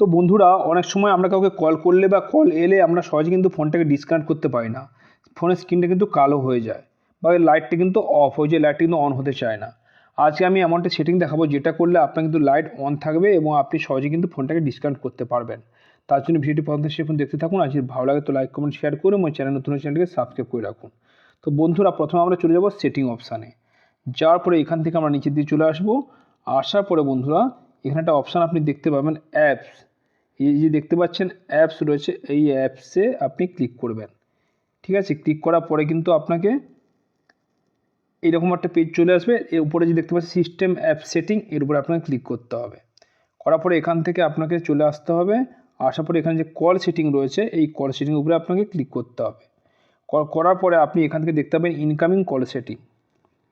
তো বন্ধুরা, অনেক সময় আমরা কাউকে কল করলে বা কল এলে আমরা সহজে কিন্তু ফোনটাকে ডিসকানেক্ট করতে পারি না। ফোনের স্ক্রিনটা কিন্তু কালো হয়ে যায় বা লাইটটা কিন্তু অফ হয়ে যায় লাইটটা কিন্তু অন হতে চায় না। আজকে আমি এমন একটা সেটিং দেখাবো, যেটা করলে আপনার কিন্তু লাইট অন থাকবে এবং আপনি সহজে কিন্তু ফোনটাকে ডিসকানেক্ট করতে পারবেন। তার জন্য ভিডিওটি পর্যন্ত দেখতে থাকুন, আর যদি ভালো লাগে তো লাইক কমেন্ট শেয়ার করে আমার চ্যানেল নতুন চ্যানেলটিকে সাবস্ক্রাইব করে রাখুন। তো বন্ধুরা, প্রথমে আমরা চলে যাব সেটিং অপশানে যাওয়ার পরে এখান থেকে আমরা নিচের দিকে চলে আসব। আসার পরে বন্ধুরা এখানে একটা অপশান আপনি দেখতে পাবেন অ্যাপস এই যে দেখতে পাচ্ছেন অ্যাপস রয়েছে, এই অ্যাপসে আপনি ক্লিক করবেন। ঠিক আছে? ক্লিক করার পরে কিন্তু আপনাকে এইরকম একটা পেজ চলে আসবে। এর উপরে যে দেখতে পাচ্ছেন সিস্টেম অ্যাপ সেটিং এর উপরে আপনাকে ক্লিক করতে হবে। করার পরে এখান থেকে আপনাকে চলে আসতে হবে। আসার পরে এখানে যে কল সেটিং রয়েছে, এই কল সেটিং উপরে আপনাকে ক্লিক করতে হবে। করার পরে আপনি এখান থেকে দেখতে পাবেন ইনকামিং কল সেটিং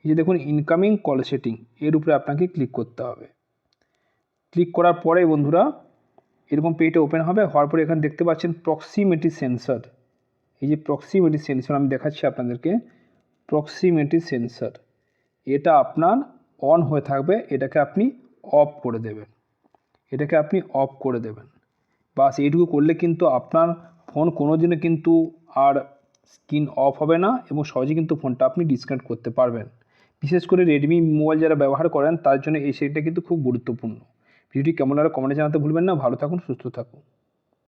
এই যে দেখুন ইনকামিং কল সেটিং এর উপরে আপনাকে ক্লিক করতে হবে। ক্লিক করার পরে বন্ধুরা এরকম পেজটা ওপেন হবে, হওয়ার পরে এখানে দেখতে পাচ্ছেন প্রক্সিমিটি সেন্সর এই যে প্রক্সিমেটি সেন্সর আমি দেখাচ্ছি আপনাদেরকে প্রক্সিমেটি সেন্সর এটা আপনার অন হয়ে থাকবে, এটাকে আপনি অফ করে দেবেন। এটাকে আপনি অফ করে দেবেন। বাস এইটুকু করলে কিন্তু আপনার ফোন কোনো দিনও কিন্তু আর স্ক্রিন অফ হবে না এবং সহজে কিন্তু ফোনটা আপনি ডিসকানেক্ট করতে পারবেন। বিশেষ করে রেডমি মোবাইল যারা ব্যবহার করেন, তার জন্য এই সেটটা কিন্তু খুব গুরুত্বপূর্ণ। ভিডিওটি কেমন লাগল কমেন্টে জানাতে ভুলবেন না। ভালো থাকুন সুস্থ থাকুন।